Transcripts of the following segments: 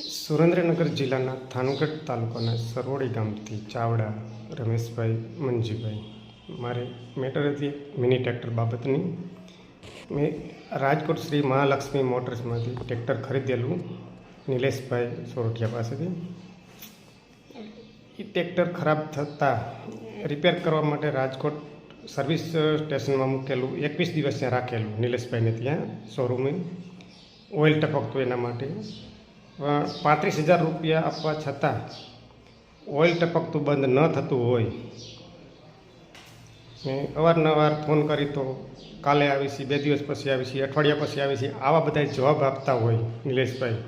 સુરેન્દ્રનગર જિલ્લાના થાનગઢ તાલુકાના સરવડી ગામથી ચાવડા રમેશભાઈ મંજીભાઈ. મારે મેટર હતી મિની ટ્રેક્ટર બાબતની. મેં રાજકોટ શ્રી મહાલક્ષ્મી મોટર્સમાંથી ટ્રેક્ટર ખરીદેલું નિલેશભાઈ સોરઠિયા પાસેથી. એ ટ્રેક્ટર ખરાબ થતાં રિપેર કરવા માટે રાજકોટ સર્વિસ સ્ટેશનમાં મૂકેલું, એકવીસ દિવસ ત્યાં રાખેલું નિલેશભાઈને ત્યાં શોરૂમે. ઓઇલ ટપકતું એના માટે. પાંત્રીસ હજાર રૂપિયા આપવા છતાં ઓઇલ ટપકતું બંધ ન થતું હોય. મેં અવારનવાર ફોન કરી તો કાલે આવીશી બે દિવસ પછી આવીશી અઠવાડિયા પછી આવીશી આવા બધા જવાબ આપતા હોય નિલેશભાઈ.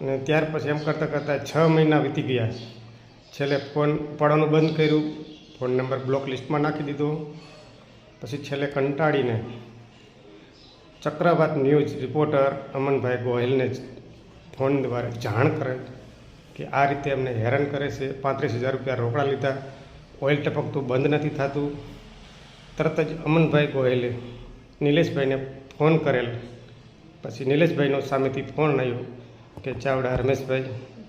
અને ત્યાર પછી એમ કરતાં કરતાં છ મહિના વીતી ગયા. છેલ્લે ફોન ઉપાડવાનું બંધ કર્યું, ફોન નંબર બ્લોક લિસ્ટમાં નાખી દીધો. પછી છેલ્લે કંટાળીને ચક્રવાત ન્યૂઝ રિપોર્ટર અમનભાઈ ગોહિલને જ ફોન દ્વારા જાણ કરે કે આ રીતે અમને હેરાન કરે છે. પાંત્રીસ હજાર રૂપિયા રોકડા લીધા. ઓઇલ ટપકતું બંધ નથી થતું. તરત જ અમનભાઈ ગોહેલે નિલેશભાઈને ફોન કરેલ. પછી નિલેશભાઈનો સામેથી ફોન આવ્યો કે, ચાવડા રમેશભાઈ,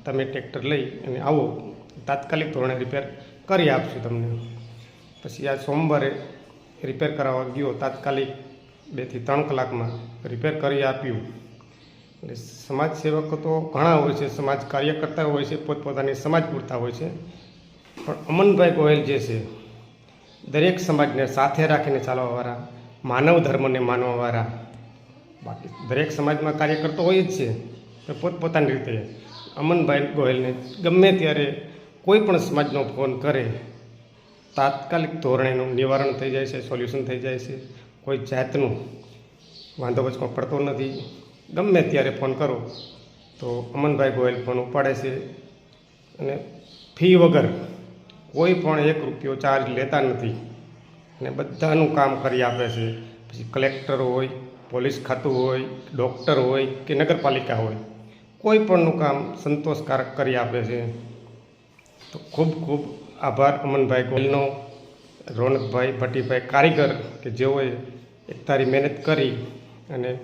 તમે ટ્રેક્ટર લઈ અને આવો. તાત્કાલિક ધોરણે રિપેર કરી આપશું તમને. પછી આ સોમવારે રિપેર કરાવવા ગયો. તાત્કાલિક બેથી ત્રણ કલાકમાં રિપેર કરી આપ્યું. એટલે સમાજ સેવકો તો ઘણા હોય છે, સમાજ કાર્યકર્તા હોય છે, પોતપોતાની સમાજ પૂરતા હોય છે. પણ અમનભાઈ ગોયલ જે છે, દરેક સમાજને સાથે રાખીને ચાલવાવાળા, માનવ ધર્મને માનવાવાળા, બાકી દરેક સમાજમાં કાર્યકર્તા હોય જ છે પણ પોતપોતાની રીતે અમનભાઈ ગોયલને ગમે ત્યારે કોઈ પણ સમાજનો ફોન કરે, તાત્કાલિક ધોરણેનું નિવારણ થઈ જાય છે, સોલ્યુશન થઈ જાય છે. કોઈ જાતનું વાંધો વચમાં પડતો નથી. ગમે ત્યારે ફોન કરો, તો અમનભાઈ ગોયલ ફોન ઉપાડે છે. અને ફી વગર કોઈ પણ એક રૂપિયો ચાર્જ લેતા નથી. અને બધાનું કામ કરી આપે છે. પછી કલેક્ટર હોય, પોલીસ ખાતું હોય ડૉક્ટર હોય કે નગરપાલિકા હોય, કોઈ પણનું કામ સંતોષકારક કરી આપે છે. તો ખૂબ ખૂબ આભાર અમનભાઈ ગોયલનો, રોનકભાઈ ભટ્ટીભાઈ કારીગર કે જેઓએ એક તારી મહેનત કરી અને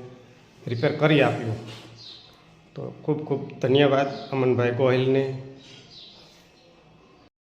રિપેર કરી આપ્યું. તો ખૂબ ખૂબ ધન્યવાદ અમનભાઈ ગોહિલને.